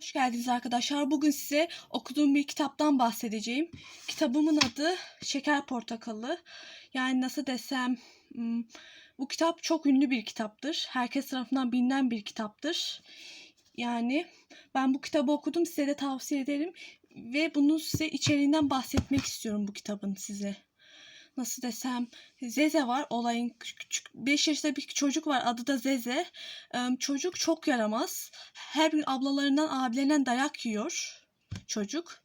Hoş geldiniz arkadaşlar. Bugün size okuduğum bir kitaptan bahsedeceğim. Kitabımın adı Şeker Portakalı. Yani nasıl desem hmm, bu kitap çok ünlü bir kitaptır. Herkes tarafından bilinen bir kitaptır. Yani ben bu kitabı okudum size de tavsiye ederim. Ve bunu size içeriğinden bahsetmek istiyorum bu kitabın size. Nasıl desem Zeze var olayın küçük 5 yaşında bir çocuk var adı da Zeze. Çocuk çok yaramaz. Her gün ablalarından abilerinden dayak yiyor çocuk.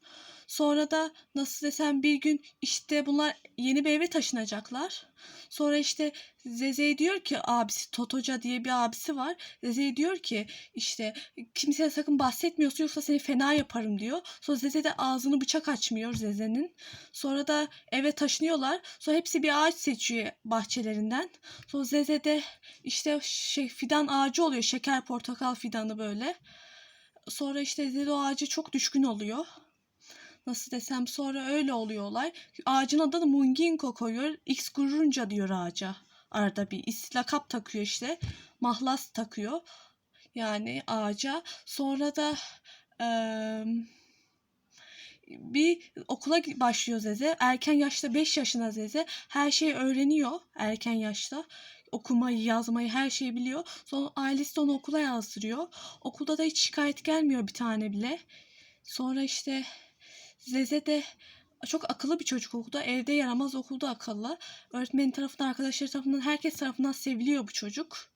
Sonra da nasıl desem bir gün işte bunlar yeni bir eve taşınacaklar. Sonra işte Zeze'ye diyor ki abisi Totoca diye bir abisi var. Zeze'ye diyor ki işte kimseye sakın bahsetmiyorsun yoksa seni fena yaparım diyor. Sonra Zeze de ağzını bıçak açmıyor Zeze'nin. Sonra da eve taşınıyorlar. Sonra hepsi bir ağaç seçiyor bahçelerinden. Sonra Zeze de işte şey fidan ağacı oluyor. Şeker portakal fidanı böyle. Sonra işte Zeze o ağaca çok düşkün oluyor. Nasıl desem sonra öyle oluyor olay. Ağacın adını Munginko koyuyor. X gururunca diyor ağaca. Arada bir is lakap takıyor işte. Mahlas takıyor. Yani ağaca. Sonra da eee, bir okula başlıyor Zeze. Erken yaşta 5 yaşına Zeze. Her şeyi öğreniyor erken yaşta. Okumayı, yazmayı her şeyi biliyor. Sonra ailesi onu okula yazdırıyor. Okulda da hiç şikayet gelmiyor bir tane bile. Sonra işte Zeze de çok akıllı bir çocuk okulda. Evde yaramaz okulda akıllı. Öğretmenin tarafından, arkadaşları tarafından, herkes tarafından seviliyor bu çocuk.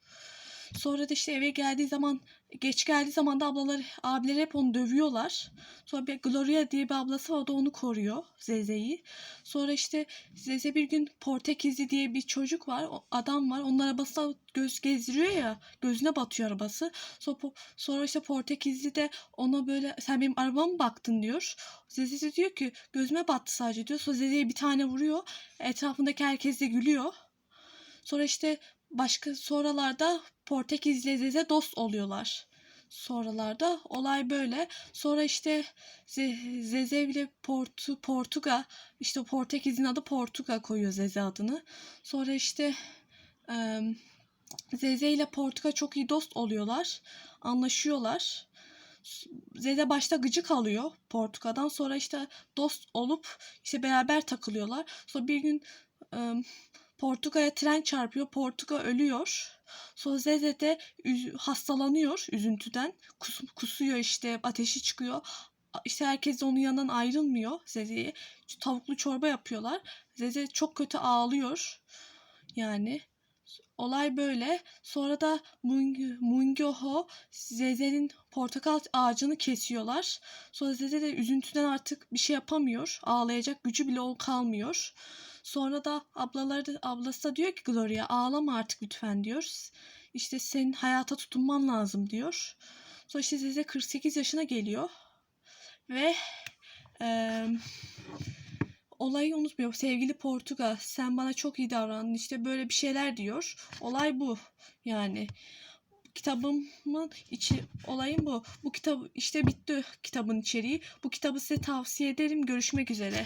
Sonra da işte eve geldiği zaman, geç geldiği zaman da ablaları, abileri hep onu dövüyorlar. Sonra bir Gloria diye bir ablası var, o da onu koruyor, Zeze'yi. Sonra işte Zeze bir gün Portekizli diye bir çocuk var, adam var. Onun arabasına göz gezdiriyor ya, gözüne batıyor arabası. Sonra, sonra işte Portekizli de ona böyle sen benim arabama mı baktın diyor. Zeze diyor ki gözüme battı sadece diyor. Sonra Zeze'ye bir tane vuruyor. Etrafındaki herkes de gülüyor. Sonra işte başka sonralarda Portekizli Zeze dost oluyorlar. Sonralarda olay böyle. Sonra işte Ze- Zeze ile Portu, Portuga işte Portekiz'in adı Portuga koyuyor Zeze adını. Sonra işte em, Zeze ile Portuga çok iyi dost oluyorlar. Anlaşıyorlar. Zeze başta gıcık alıyor Portuga'dan. Sonra işte dost olup işte beraber takılıyorlar. Sonra bir gün em, Portuga'ya tren çarpıyor. Portuga ölüyor. Sonra Zeze de hastalanıyor üzüntüden. Kus- kusuyor işte ateşi çıkıyor. İşte herkes onun yanından ayrılmıyor Zeze'ye. Tavuklu çorba yapıyorlar. Zeze çok kötü ağlıyor. Yani olay böyle. Sonra da Mung- Mungyoho Zeze'nin portakal ağacını kesiyorlar. Sonra Zeze de üzüntüden artık bir şey yapamıyor. Ağlayacak gücü bile o kalmıyor. Sonra da ablaları ablası da diyor ki Gloria ağlama artık lütfen diyor. İşte senin hayata tutunman lazım diyor. Sonra işte Zeze 48 yaşına geliyor. Ve eee olayı unutmuyor. Sevgili Portuga sen bana çok iyi davrandın. İşte böyle bir şeyler diyor. Olay bu. Yani kitabımın içi olayım bu. Bu kitap işte bitti kitabın içeriği. Bu kitabı size tavsiye ederim. Görüşmek üzere.